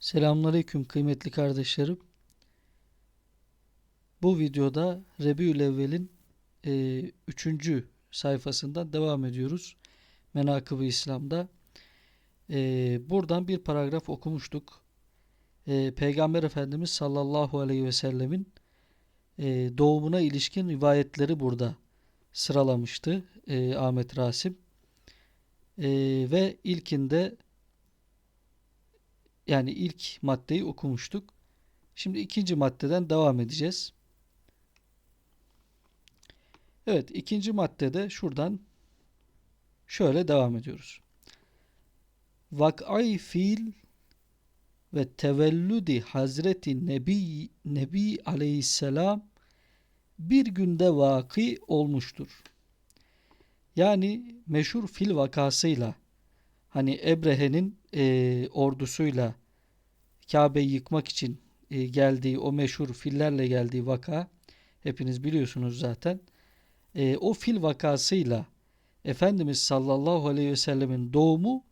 Selamünaleyküm kıymetli kardeşlerim. Bu videoda Rebiülevvel'in e, üçüncü sayfasından devam ediyoruz. Menakıb-ı İslam'da. E, buradan bir paragraf okumuştuk. E, Peygamber Efendimiz sallallahu aleyhi ve sellemin e, doğumuna ilişkin rivayetleri burada sıralamıştı e, Ahmet Rasim. E, ve ilkinde yani ilk maddeyi okumuştuk. Şimdi ikinci maddeden devam edeceğiz. Evet ikinci maddede şuradan şöyle devam ediyoruz. Vak'ay fiil ve tevellüdi Hazreti Nebi, Nebi aleyhisselam bir günde vaki olmuştur. Yani meşhur fil vakasıyla hani Ebrehe'nin e, ordusuyla Kabe'yi yıkmak için e, geldiği o meşhur fillerle geldiği vaka hepiniz biliyorsunuz zaten. E, o fil vakasıyla Efendimiz sallallahu aleyhi ve sellemin doğumu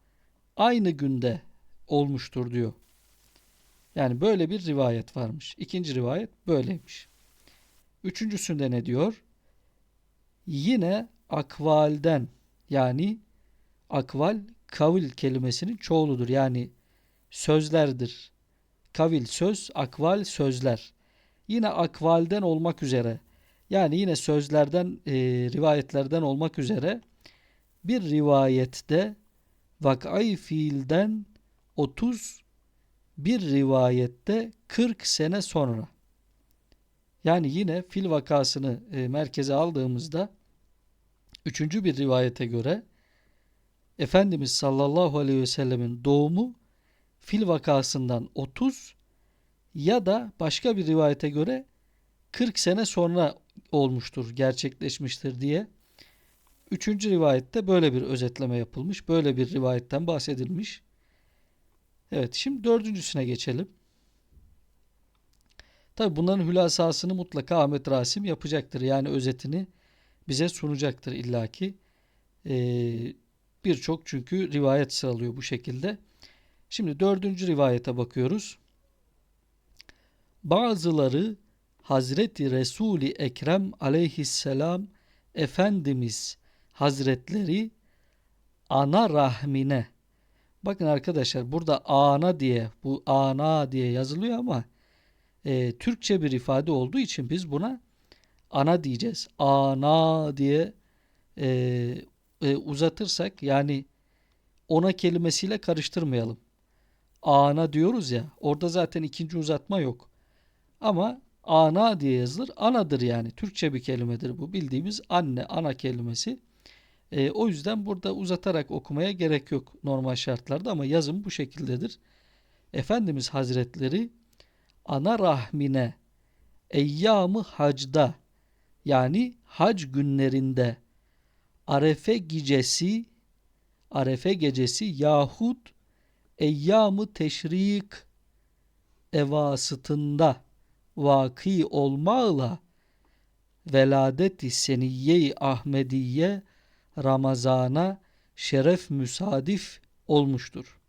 aynı günde olmuştur diyor. Yani böyle bir rivayet varmış. İkinci rivayet böyleymiş. Üçüncüsünde ne diyor? Yine akvalden yani akval kavil kelimesinin çoğuludur. Yani sözlerdir. Kavil söz, akval sözler. Yine akvalden olmak üzere yani yine sözlerden, e, rivayetlerden olmak üzere bir rivayette vak'ay fiilden 30 bir rivayette 40 sene sonra yani yine fil vakasını e, merkeze aldığımızda üçüncü bir rivayete göre Efendimiz sallallahu aleyhi ve sellemin doğumu fil vakasından 30 ya da başka bir rivayete göre 40 sene sonra olmuştur, gerçekleşmiştir diye. Üçüncü rivayette böyle bir özetleme yapılmış. Böyle bir rivayetten bahsedilmiş. Evet şimdi dördüncüsüne geçelim. Tabi bunların hülasasını mutlaka Ahmet Rasim yapacaktır. Yani özetini bize sunacaktır illaki. Ee, Birçok çünkü rivayet sıralıyor bu şekilde. Şimdi dördüncü rivayete bakıyoruz. Bazıları Hazreti Resuli Ekrem aleyhisselam Efendimiz Hazretleri ana rahmine bakın arkadaşlar burada ana diye bu ana diye yazılıyor ama e, Türkçe bir ifade olduğu için biz buna ana diyeceğiz. Ana diye e, e, uzatırsak yani ona kelimesiyle karıştırmayalım. Ana diyoruz ya orada zaten ikinci uzatma yok. Ama ana diye yazılır. Anadır yani. Türkçe bir kelimedir bu. Bildiğimiz anne, ana kelimesi. E, o yüzden burada uzatarak okumaya gerek yok normal şartlarda ama yazım bu şekildedir. Efendimiz Hazretleri ana rahmine eyyamı hacda yani hac günlerinde Arefe gecesi Arefe gecesi yahut eyyamı teşrik evasıtında vaki olmağla veladeti seniyye Ahmediye Ramazana şeref müsadif olmuştur.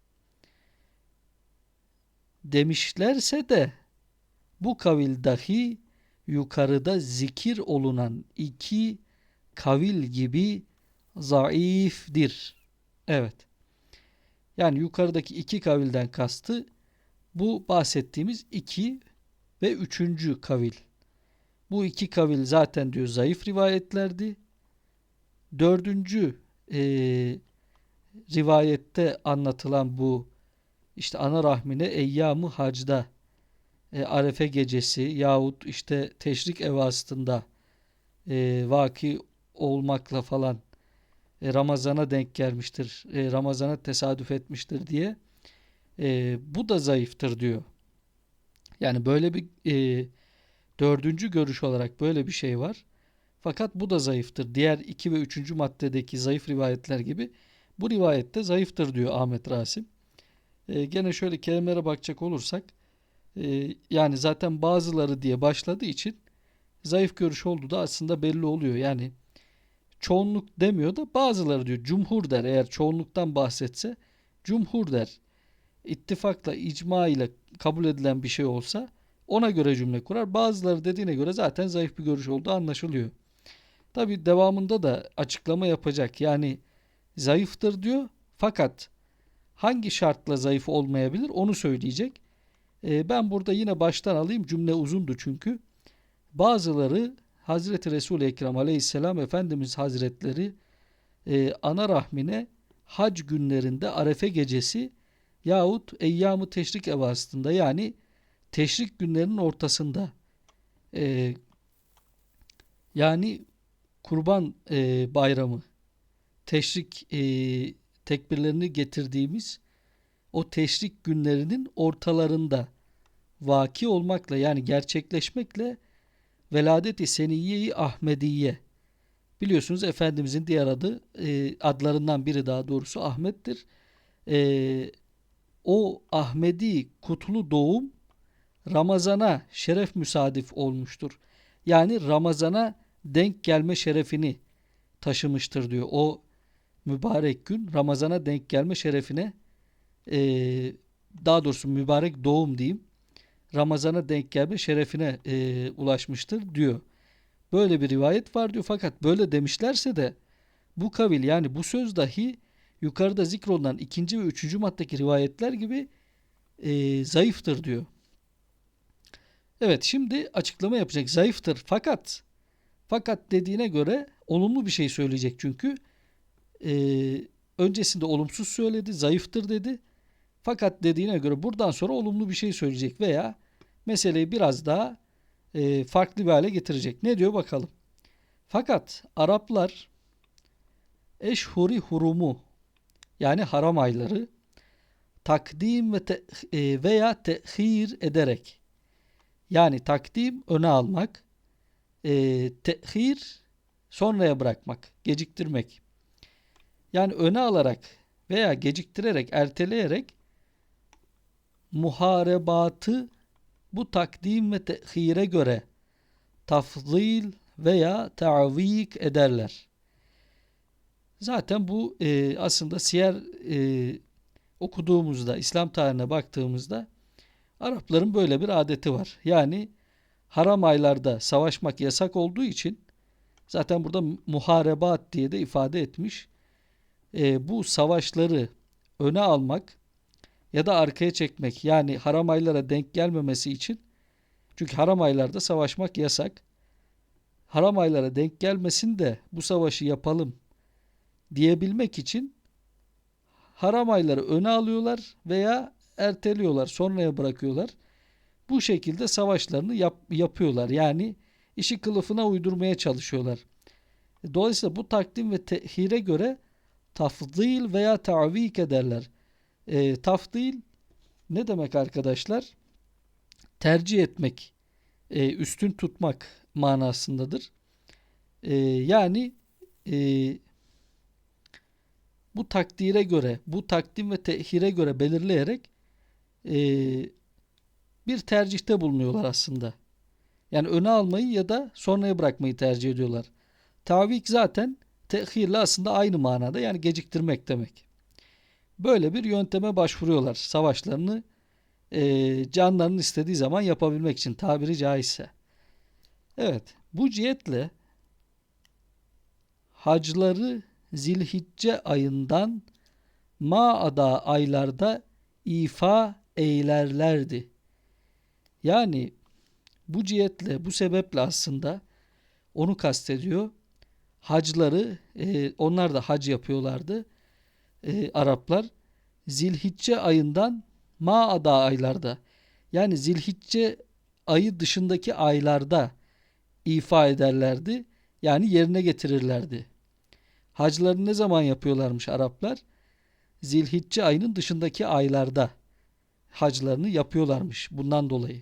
Demişlerse de bu kavil dahi yukarıda zikir olunan iki kavil gibi zayıfdir. Evet. Yani yukarıdaki iki kavilden kastı bu bahsettiğimiz iki ve üçüncü kavil. Bu iki kavil zaten diyor zayıf rivayetlerdi. Dördüncü e, rivayette anlatılan bu işte ana rahmine eyyamı hacda e, arefe gecesi yahut işte teşrik evasında e, vaki olmakla falan Ramazan'a denk gelmiştir, e, Ramazan'a tesadüf etmiştir diye e, bu da zayıftır diyor. Yani böyle bir e, dördüncü görüş olarak böyle bir şey var. Fakat bu da zayıftır. Diğer iki ve üçüncü maddedeki zayıf rivayetler gibi bu rivayette zayıftır diyor Ahmet Rasim. E, gene şöyle kelimelere bakacak olursak e, yani zaten bazıları diye başladığı için zayıf görüş olduğu da aslında belli oluyor. Yani çoğunluk demiyor da bazıları diyor. Cumhur der eğer çoğunluktan bahsetse cumhur der. ittifakla, icma ile kabul edilen bir şey olsa ona göre cümle kurar. Bazıları dediğine göre zaten zayıf bir görüş olduğu anlaşılıyor. Tabi devamında da açıklama yapacak. Yani zayıftır diyor fakat hangi şartla zayıf olmayabilir onu söyleyecek. Ee, ben burada yine baştan alayım cümle uzundu çünkü. Bazıları Hazreti Resul-i Ekrem aleyhisselam Efendimiz Hazretleri e, ana rahmine hac günlerinde arefe gecesi yahut eyyamı teşrik evasında yani teşrik günlerinin ortasında e, yani kurban e, bayramı teşrik e, tekbirlerini getirdiğimiz o teşrik günlerinin ortalarında vaki olmakla yani gerçekleşmekle Veladet-i Seniyye-i Ahmediye biliyorsunuz Efendimizin diğer adı e, adlarından biri daha doğrusu Ahmet'tir. E, o Ahmedi kutlu doğum Ramazana şeref müsadif olmuştur. Yani Ramazana denk gelme şerefini taşımıştır diyor. O mübarek gün Ramazana denk gelme şerefine e, daha doğrusu mübarek doğum diyeyim Ramazana denk gelme şerefine e, ulaşmıştır diyor. Böyle bir rivayet var diyor fakat böyle demişlerse de bu kavil yani bu söz dahi yukarıda zikrolunan ikinci ve üçüncü maddeki rivayetler gibi e, zayıftır diyor. Evet şimdi açıklama yapacak. Zayıftır fakat fakat dediğine göre olumlu bir şey söyleyecek çünkü e, öncesinde olumsuz söyledi, zayıftır dedi. Fakat dediğine göre buradan sonra olumlu bir şey söyleyecek veya meseleyi biraz daha e, farklı bir hale getirecek. Ne diyor bakalım. Fakat Araplar eşhuri hurumu yani haram ayları takdim ve te, e, veya tehir ederek yani takdim öne almak e, tehir sonraya bırakmak, geciktirmek. Yani öne alarak veya geciktirerek, erteleyerek muharebatı bu takdim ve tehire göre tafzil veya ta'vik ederler. Zaten bu e, aslında siyer e, okuduğumuzda, İslam tarihine baktığımızda Arapların böyle bir adeti var. Yani haram aylarda savaşmak yasak olduğu için zaten burada muharebat diye de ifade etmiş. E, bu savaşları öne almak ya da arkaya çekmek yani haram aylara denk gelmemesi için çünkü haram aylarda savaşmak yasak. Haram aylara denk gelmesin de bu savaşı yapalım diyebilmek için haram ayları öne alıyorlar veya erteliyorlar, sonraya bırakıyorlar. Bu şekilde savaşlarını yap, yapıyorlar. Yani işi kılıfına uydurmaya çalışıyorlar. Dolayısıyla bu takdim ve tehire göre tafdil veya ta'vik ederler. E, tafdil ne demek arkadaşlar? Tercih etmek, e, üstün tutmak manasındadır. E, yani e, bu takdire göre, bu takdim ve tehire göre belirleyerek e, bir tercihte bulunuyorlar aslında. Yani öne almayı ya da sonraya bırakmayı tercih ediyorlar. Tavik zaten tehirle aslında aynı manada yani geciktirmek demek. Böyle bir yönteme başvuruyorlar savaşlarını e, canlarının istediği zaman yapabilmek için tabiri caizse. Evet bu cihetle hacları zilhicce ayından maada aylarda ifa eylerlerdi. Yani bu cihetle bu sebeple aslında onu kastediyor. Hacları e, onlar da hac yapıyorlardı e, Araplar Zilhicce ayından Maada aylarda yani Zilhicce ayı dışındaki aylarda ifa ederlerdi. Yani yerine getirirlerdi. Haclarını ne zaman yapıyorlarmış Araplar? Zilhicce ayının dışındaki aylarda haclarını yapıyorlarmış bundan dolayı.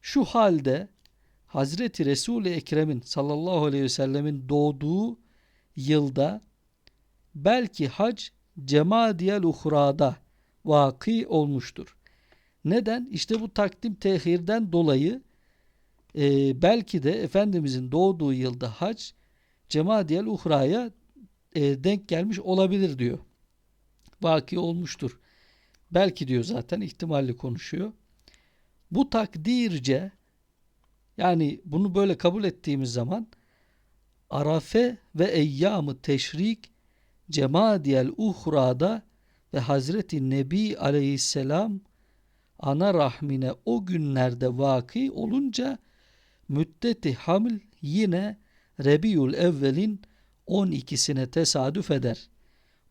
Şu halde Hazreti Resul-i Ekrem'in sallallahu aleyhi ve sellemin doğduğu yılda belki hac cemadiyel uhrada vaki olmuştur. Neden? İşte bu takdim tehirden dolayı e, belki de Efendimizin doğduğu yılda hac cemadiyel uhraya e, denk gelmiş olabilir diyor. Vaki olmuştur. Belki diyor zaten ihtimalli konuşuyor. Bu takdirce yani bunu böyle kabul ettiğimiz zaman Arafe ve eyyamı teşrik cemadiyel uhrada ve Hazreti Nebi aleyhisselam ana rahmine o günlerde vaki olunca müddeti hamil yine Rebiül evvelin 12'sine tesadüf eder.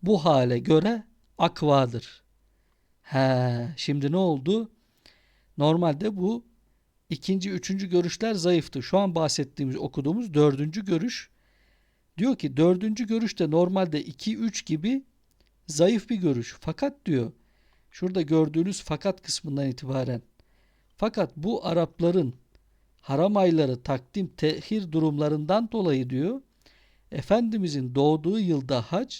Bu hale göre akvadır. He, şimdi ne oldu? Normalde bu ikinci, üçüncü görüşler zayıftı. Şu an bahsettiğimiz, okuduğumuz dördüncü görüş diyor ki dördüncü görüşte normalde 2-3 gibi zayıf bir görüş. Fakat diyor şurada gördüğünüz fakat kısmından itibaren fakat bu Arapların haram ayları takdim tehir durumlarından dolayı diyor Efendimizin doğduğu yılda hac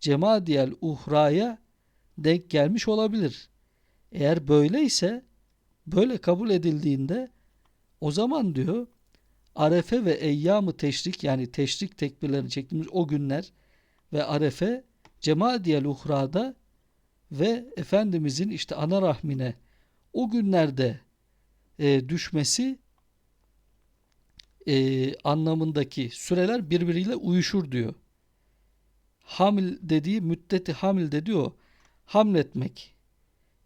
Cemadiyel Uhra'ya denk gelmiş olabilir. Eğer böyleyse böyle kabul edildiğinde o zaman diyor Arefe ve Eyyam-ı Teşrik yani teşrik tekbirlerini çektiğimiz o günler ve Arefe Cemadiyel Uhra'da ve Efendimizin işte ana rahmine o günlerde e, düşmesi e, anlamındaki süreler birbiriyle uyuşur diyor. Hamil dediği müddeti hamil de diyor. Hamletmek.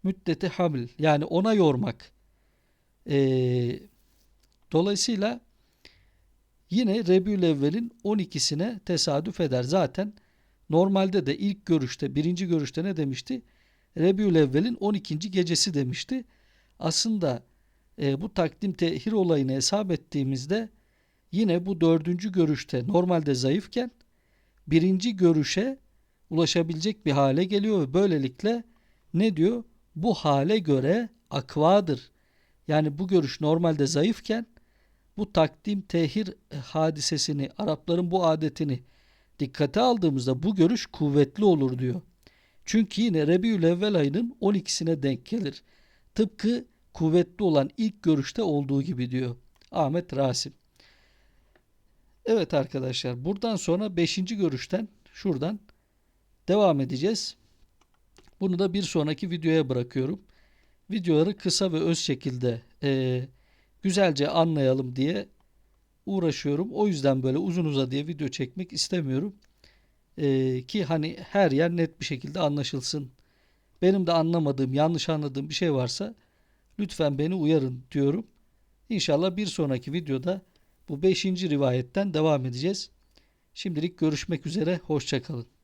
Müddeti hamil. Yani ona yormak. E, dolayısıyla yine Rebül Evvel'in 12'sine tesadüf eder. Zaten normalde de ilk görüşte, birinci görüşte ne demişti? Rebül Evvel'in 12. gecesi demişti. Aslında e, bu takdim tehir olayını hesap ettiğimizde yine bu dördüncü görüşte normalde zayıfken birinci görüşe ulaşabilecek bir hale geliyor ve böylelikle ne diyor? Bu hale göre akvadır. Yani bu görüş normalde zayıfken bu takdim tehir hadisesini Arapların bu adetini dikkate aldığımızda bu görüş kuvvetli olur diyor. Çünkü yine Rebiül Evvel ayının 12'sine denk gelir. Tıpkı kuvvetli olan ilk görüşte olduğu gibi diyor Ahmet Rasim. Evet arkadaşlar buradan sonra 5. görüşten şuradan devam edeceğiz. Bunu da bir sonraki videoya bırakıyorum. Videoları kısa ve öz şekilde e, güzelce anlayalım diye uğraşıyorum. O yüzden böyle uzun uzadıya video çekmek istemiyorum. E, ki hani her yer net bir şekilde anlaşılsın. Benim de anlamadığım, yanlış anladığım bir şey varsa lütfen beni uyarın diyorum. İnşallah bir sonraki videoda bu 5. rivayetten devam edeceğiz. Şimdilik görüşmek üzere, hoşçakalın.